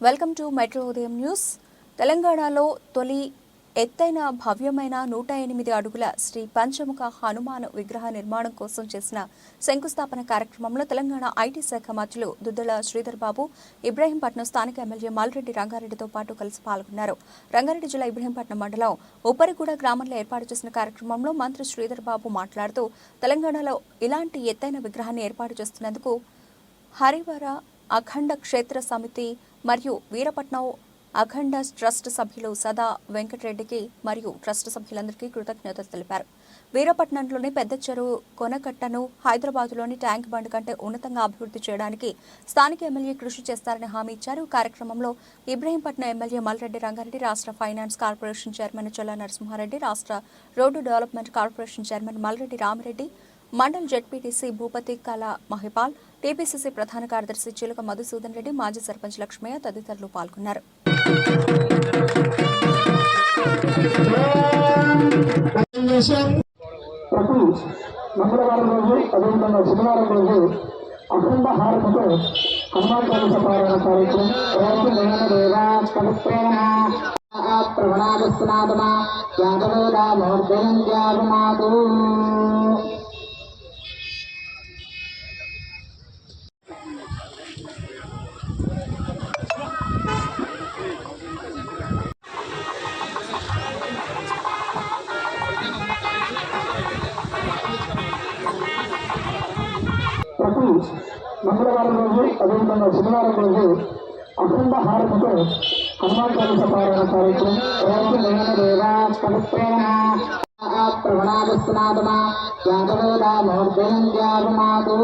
Welcome to metro ఉదయం news. తెలంగాణలో తొలి ఎత్తైన భవ్యమైన నూట ఎనిమిది అడుగుల శ్రీ పంచముఖ హనుమాన్ విగ్రహ నిర్మాణం కోసం చేసిన శంకుస్థాపన కార్యక్రమంలో తెలంగాణ ఐటీ శాఖ మంత్రులు దుద్దల శ్రీధర్ బాబు ఇబ్రహీంపట్నం స్థానిక ఎమ్మెల్యే మాలిరెడ్డి రంగారెడ్డితో పాటు కలిసి పాల్గొన్నారు. రంగారెడ్డి జిల్లా ఇబ్రహీంపట్నం మండలం ఉప్పరిగూడ గ్రామంలో ఏర్పాటు చేసిన కార్యక్రమంలో మంత్రి శ్రీధర్ బాబు మాట్లాడుతూ తెలంగాణలో ఇలాంటి ఎత్తైన విగ్రహాన్ని ఏర్పాటు చేస్తున్నందుకు హరివర అఖండ క్షేత్ర సమితి మరియు వీరపట్నం అఖండ ట్రస్ట్ సభ్యులు సదా వెంకటరెడ్డికి మరియు ట్రస్ట్ సభ్యులందరికీ కృతజ్ఞతలు తెలిపారు. వీరపట్నంలోని పెద్ద చెరువు కొనకట్టను హైదరాబాద్లోని ట్యాంక్ బండ్ కంటే ఉన్నతంగా అభివృద్ధి చేయడానికి స్థానిక ఎమ్మెల్యే కృషి చేస్తారని హామీ ఇచ్చారు. కార్యక్రమంలో ఇబ్రహీంపట్నం ఎమ్మెల్యే మల్రెడ్డి రంగారెడ్డి రాష్ట్ర finance corporation chairman Cholla Narasimhareddy రాష్ట్ర road development corporation chairman Malreddy Ramireddy mandal ZPTC Bhupathi Kala Mahipal TPCC ప్రధాన కార్యదర్శి చిలుక మధుసూదన్ రెడ్డి మాజీ సర్పంచ్ లక్ష్మయ్య తదితరులు పాల్గొన్నారు అఖండ హారతితో హనుమాన్ పారాయణ కార్యక్రమం అదేవిధంగా శనివారం రోజు అఖండ హారతితో హనుమాన్ చాలీస పారాయణ కార్యక్రమం రేపు నేను జాగమాదు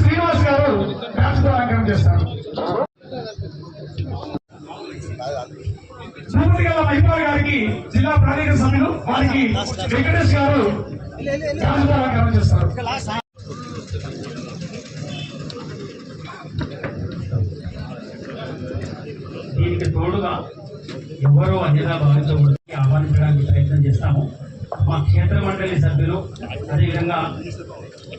శ్రీనివాస్ గారు చేస్తారు. సభ్యులు వారికి వెంకటేష్ గారు చేస్తారు దీనికి తోడుగా ఎవరో అన్యదా భావించకూడదు ఆహ్వానించడానికి ప్రయత్నం చేస్తాము. మా క్షేత్ర మండలి సభ్యులు అదేవిధంగా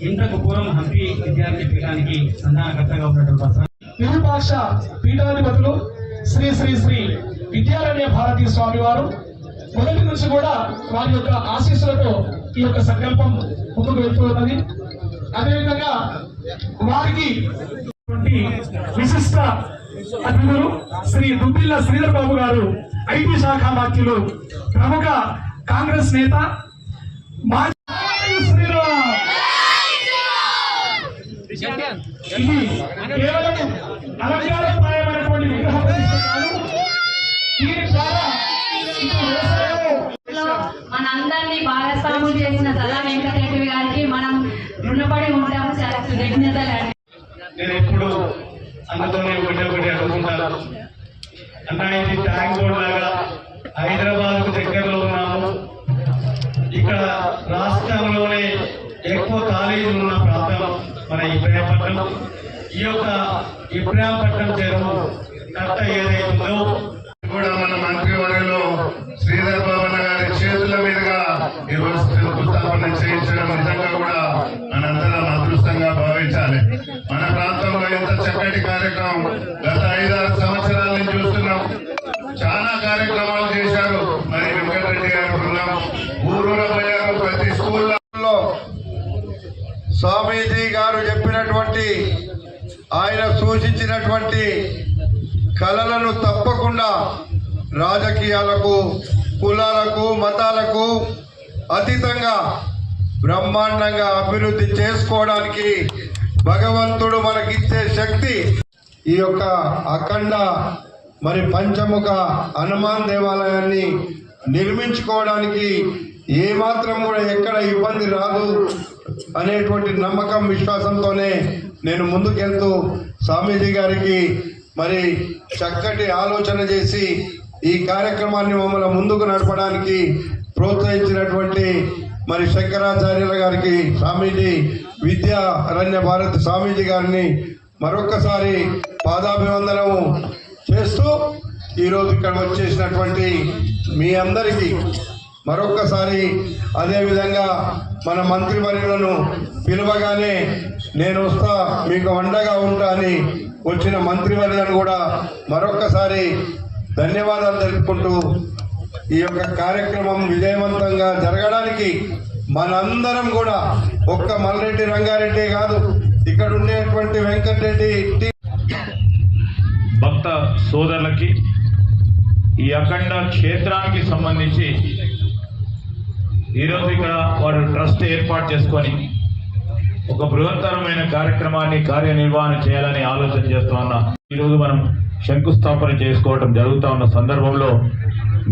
ఇంతకు పూర్వం హంపి విద్యార్థి పీఠానికి సంధానకర్తగా ఉన్నటువంటి విరూపాక్ష పీఠాధిపతులు శ్రీ శ్రీ శ్రీ విద్యారణ్య భారతీ స్వామి వారు మొదటి నుంచి కూడా వారి యొక్క ఆశీస్సులతో ఈ యొక్క సంకల్పం ముందుకు వెళ్తున్నది అదేవిధంగా వారికి విశిష్ట అతిథులు శ్రీ దుబ్బిల్ల శ్రీధర్ బాబు గారు ఐటీ శాఖ బాధ్యులు ప్రముఖ కాంగ్రెస్ నేత మాజీ శ్రీరామ్. ఇది కేవలం అలంకారప్రాయమైనటువంటి దీని ద్వారా మనందరినీ భాగస్వాములు చేసిన సదా వెంకటరెడ్డి గారికి మనం రుణపడి ఉంటాము చాలా కృతజ్ఞతలు అండి. నేను ఎప్పుడు అన్నతోనే ఒకటే ఒకటి అడుగుతుంటాను అన్న ఇది ట్యాంక్ బోర్డ్ లాగా హైదరాబాద్కు దగ్గరలో ఉన్నాము. ఇక్కడ రాష్ట్రంలోనే ఎక్కువ కాలేజీలు ఉన్న ప్రాంతం మన ఇబ్రాహీంపట్నం. ఈ యొక్క ఇబ్రాహీంపట్నం చెరువు కట్ట ఏదైతుందో కూడా మన మంత్రివర్గంలో శ్రీధర్ భవన్ గారి చేతుల మీదుగా ఈరోజు శంకుస్థాపన చేయించడం నిజంగా కూడా మనందరం అదృష్టంగా భావించాలి. మన ప్రాంతంలో ఎంత చక్కటి కార్యక్రమం గత ఐదారు సంవత్సరాల నుంచి చూస్తున్నాం. చాలా కార్యక్రమాలు చేశారు. మరి వెంకటరెడ్డి గారి బృందం. ఊరూర పోయారు ప్రతి స్కూల్లో స్వామీజీ గారు చెప్పినటువంటి ఆయన సూచించినటువంటి కళలను తప్పకుండా రాజకీయాలకు కులాలకు మతాలకు అతీతంగా బ్రహ్మాండంగా అభివృద్ధి చేసుకోవడానికి భగవంతుడు మనకిచ్చే శక్తి ఈ యొక్క అఖండ మరి పంచముఖ హనుమాన్ దేవాలయాన్ని నిర్మించుకోవడానికి ఏమాత్రం కూడా ఎక్కడ ఇబ్బంది రాదు అనేటువంటి నమ్మకం విశ్వాసంతోనే నేను ముందుకెళ్తూ స్వామీజీ గారికి మరి చక్కటి ఆలోచన చేసి ఈ కార్యక్రమాన్ని మమ్మల్ని ముందుకు నడపడానికి ప్రోత్సహించినటువంటి మరి శంకరాచార్యుల గారికి స్వామీజీ విద్యా అరణ్య భారత్ స్వామీజీ గారిని మరొకసారి పాదాభివందనము చేస్తూ ఈరోజు ఇక్కడ వచ్చేసినటువంటి మీ అందరికీ మరొక్కసారి అదేవిధంగా మన మంత్రివర్యులను పిలవగానే నేను వస్తా మీకు అండగా ఉంటా అని వచ్చిన మంత్రివర్యులను కూడా మరొక్కసారి ధన్యవాదాలు తెలుపుకుంటూ ఈ యొక్క కార్యక్రమం విజయవంతంగా జరగడానికి మనందరం కూడా ఒక్క మల్రెడ్డి రంగారెడ్డి కాదు ఇక్కడ ఉండేటువంటి వెంకటరెడ్డి భక్త సోదరులకి ఈ అఖండ క్షేత్రానికి సంబంధించి ఈరోజు ఇక్కడ వారు ట్రస్ట్ ఏర్పాటు చేసుకొని ఒక బృహత్తరమైన కార్యక్రమాన్ని కార్యనిర్వహణ చేయాలని ఆలోచన చేస్తూ ఉన్నా. ఈరోజు మనం శంకుస్థాపన చేసుకోవడం జరుగుతూ ఉన్న సందర్భంలో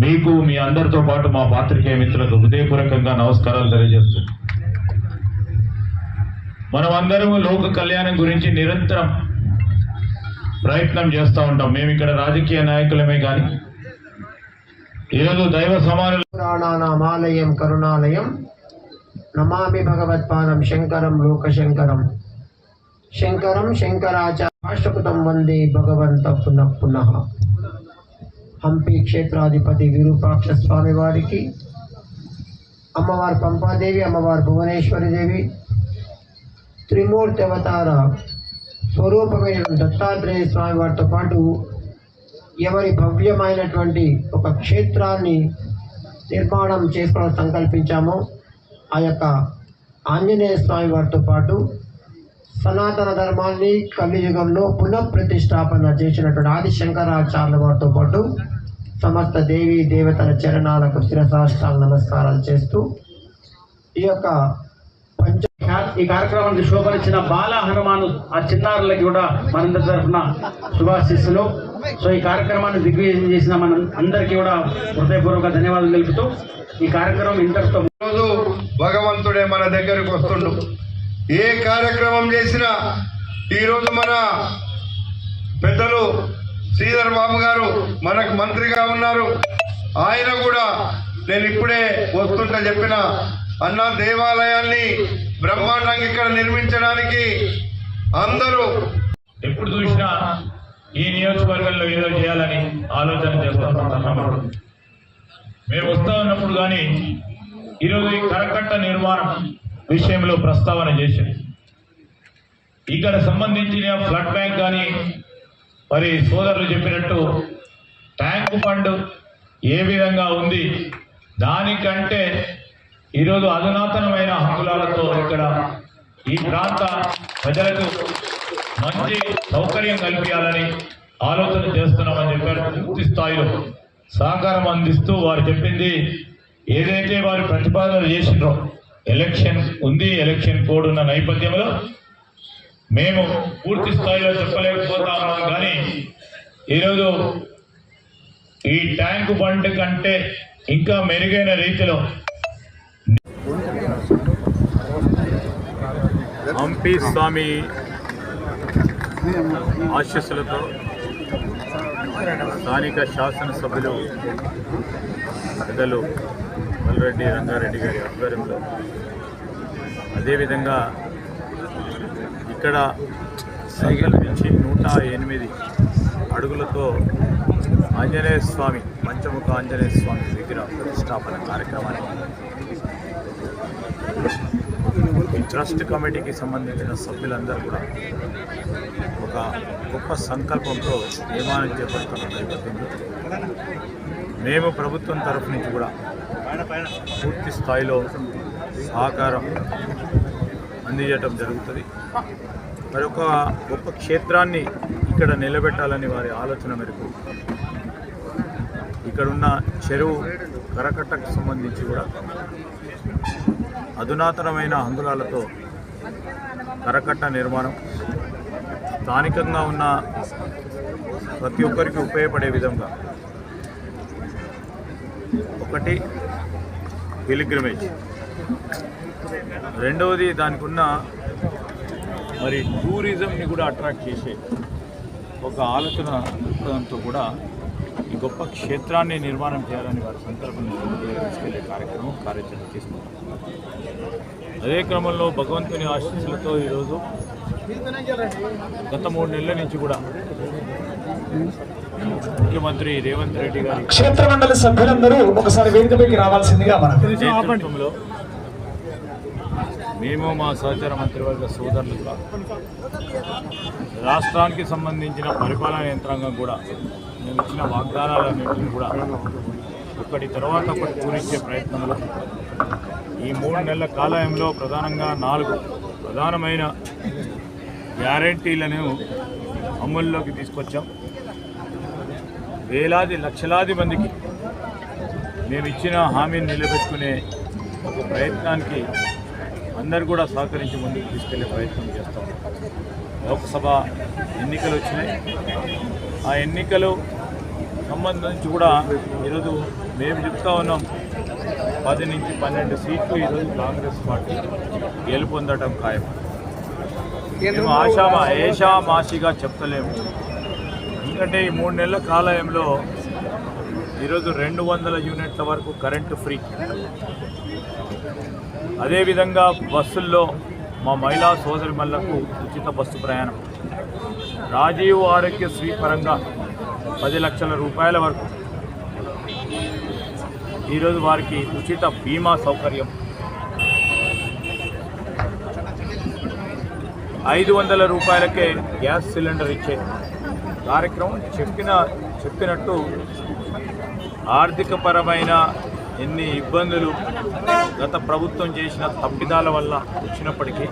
మీకు మీ అందరితో పాటు మా పాత్రికేయ మిత్రులకు హృదయపూర్వకంగా నమస్కారాలు తెలియజేస్తున్నాం మనం అందరం లోక కళ్యాణం గురించి నిరంతరం ప్రయత్నం చేస్తూ ఉంటాం. మేము ఇక్కడ రాజకీయ నాయకులమే కానీ ఈరోజు దైవ సమానులు పురాణానామాలయం కరుణాలయం. నమామి భగవత్పాదం శంకరం లోకశంకరం. శంకరం శంకరాచార్యపుతం వందే భగవంత పునః పునః. హంపి క్షేత్రాధిపతి విరూపాక్ష స్వామి వారికి అమ్మవారు పంపాదేవి అమ్మవారు భువనేశ్వరి దేవి త్రిమూర్తి అవతార స్వరూపమైన దత్తాత్రేయ స్వామి వారితో పాటు ఎవరి భవ్యమైనటువంటి ఒక క్షేత్రాన్ని నిర్మాణం చేసుకోవడం సంకల్పించామో ఆ యొక్క ఆంజనేయ స్వామి వారితో పాటు సనాతన ధర్మాన్ని కలియుగంలో పునఃప్రతిష్టాపన చేసినటువంటి ఆదిశంకరాచార్యుల వారితో పాటు సమస్త దేవి దేవతల చరణాలకు శిరసాష్టాలు నమస్కారాలు చేస్తూ ఈ యొక్క ఈ కార్యక్రమానికి శోభనిచ్చిన బాల హనుమాను ఆ చిన్నారులకి కూడా మనందరి తరఫున శుభాశిస్సులు. సో ఈ కార్యక్రమాన్ని దిగ్విజయం చేసిన మన అందరికీ కూడా హృదయపూర్వక ధన్యవాదాలు తెలుపుతూ ఈ కార్యక్రమం ఇంతటితో రోజు భగవంతుడే మన దగ్గరకు వస్తుండు. ఏ కార్యక్రమం చేసినా ఈరోజు మన పెద్దలు శ్రీధర్ బాబు గారు మనకు మంత్రిగా ఉన్నారు. ఆయన కూడా నేను ఇప్పుడే వస్తుంటా చెప్పిన అన్న దేవాలయాన్ని బ్రహ్మాండంగా ఇక్కడ నిర్మించడానికి అందరూ ఎప్పుడు చూసినా ఈ నియోజకవర్గంలో ఏదో చేయాలని ఆలోచన చేస్తాం మేము వస్తా ఉన్నప్పుడు కానీ ఈరోజు ఈ కరకట్ట నిర్మాణం విషయంలో ప్రస్తావన చేశాం ఇక్కడ సంబంధించిన ఫ్లడ్ బ్యాంక్ కానీ మరి సోదరులు చెప్పినట్టు ట్యాంక్ ఫండ్ ఏ విధంగా ఉంది దానికంటే ఈరోజు అధునాతనమైన హంగులాలతో ఇక్కడ ఈ ప్రాంత ప్రజలకు మంచి సౌకర్యం కల్పించాలని ఆలోచన చేస్తున్నామని చెప్పారు. పూర్తి స్థాయిలో సహకారం అందిస్తూ వారు చెప్పింది ఏదైతే వారు ప్రతిపాదన చేసిండ్రో ఎలక్షన్ ఉంది ఎలక్షన్ కోడ్ ఉన్న నేపథ్యంలో మేము పూర్తి స్థాయిలో చెప్పలేకపోతా ఉన్నాం కానీ ఈరోజు ఈ ట్యాంక్ బండ్ కంటే ఇంకా మెరుగైన రీతిలో హంపి స్వామి ఆశీస్సులతో స్థానిక శాసనసభ్యులు పెద్దలు మల్రెడ్డి రంగారెడ్డి గారి ఆధ్వర్యంలో. అదేవిధంగా ఇక్కడ సంకల్పించి నూట ఎనిమిది అడుగులతో ఆంజనేయ స్వామి పంచముఖ ఆంజనేయ స్వామి విగ్రహ ప్రతిష్టాపన కార్యక్రమాన్ని ట్రస్ట్ కమిటీకి సంబంధించిన సభ్యులందరూ కూడా ఒక గొప్ప సంకల్పంతో నిర్మాణం చేపడుతున్న నేపథ్యంలో మేము ప్రభుత్వం తరఫు నుంచి కూడా పూర్తి స్థాయిలో సహకారం అందించటం జరుగుతుంది. మరి ఒక గొప్ప క్షేత్రాన్ని ఇక్కడ నిలబెట్టాలని వారి ఆలోచన మేరకు ఇక్కడున్న చెరువు కరకట్టకు సంబంధించి కూడా అధునాతనమైన అందులాలతో కరకట్ట నిర్మాణం. స్థానికంగా ఉన్న ప్రతి ఒక్కరికి ఉపయోగపడే విధంగా. ఒకటి పిలిగ్రిమేజ్ రెండవది దానికి ఉన్న మరి టూరిజంని కూడా అట్రాక్ట్ చేసే ఒక ఆలోచన దృక్పథంతో కూడా ఈ గొప్ప క్షేత్రాన్ని నిర్మాణం చేయాలని వారి సంకల్పం తీసుకెళ్ళే కార్యక్రమం కార్యాచరణ తీసుకుంటాం అదే క్రమంలో భగవంతుని ఆశీస్సులతో ఈరోజు గత మూడు నెలల నుంచి కూడా ముఖ్యమంత్రి రేవంత్ రెడ్డి గారి క్షేత్ర మండలి సభ్యులందరూ ఒకసారి వేదికపైకి రావాల్సిందిగా మనం మేము మా సహచర మంత్రివర్గ సోదరులుగా రాష్ట్రానికి సంబంధించిన పరిపాలన యంత్రాంగం కూడా మేము ఇచ్చిన వాగ్దానాలన్నింటినీ కూడా ఒకటి తర్వాత ఒకటి పూరించే ప్రయత్నంలో ఈ మూడు నెలల కాలంలో ప్రధానంగా నాలుగు ప్రధానమైన గ్యారంటీలను అమల్లోకి తీసుకొచ్చాం. వేలాది లక్షలాది మందికి మేము ఇచ్చిన హామీని నిలబెట్టుకునే ఒక ప్రయత్నానికి అందరు కూడా సహకరించి ముందుకు తీసుకెళ్ళే ప్రయత్నం చేస్తాం. లోక్సభ ఎన్నికలు వచ్చినాయి. ఆ ఎన్నికలు సంబంధించి కూడా ఈరోజు మేము చెప్తా ఉన్నాం. పది నుంచి పన్నెండు సీట్లు ఈరోజు కాంగ్రెస్ పార్టీ గెలుపొందడం ఖాయం. మేము ఆశామా ఏషామాషిగా చెప్తలేము. ఎందుకంటే ఈ మూడు నెలల కాలంలో ఈరోజు రెండు వందల యూనిట్ల వరకు కరెంటు ఫ్రీ. అదేవిధంగా బస్సుల్లో మా మహిళా సోదరిమల్లకు ఉచిత బస్సు ప్రయాణం. రాజీవ్ ఆరోగ్య శ్రీ పరంగా పది లక్షల రూపాయల వరకు. ఈరోజు వారికి ఉచిత బీమా సౌకర్యం. ఐదు వందల రూపాయలకే గ్యాస్ సిలిండర్ ఇచ్చే కార్యక్రమం చెప్పిన చెప్పినట్టు ఆర్థికపరమైన ఎన్ని ఇబ్బందులు గత ప్రభుత్వం చేసిన తప్పిదాల వల్ల వచ్చినప్పటికీ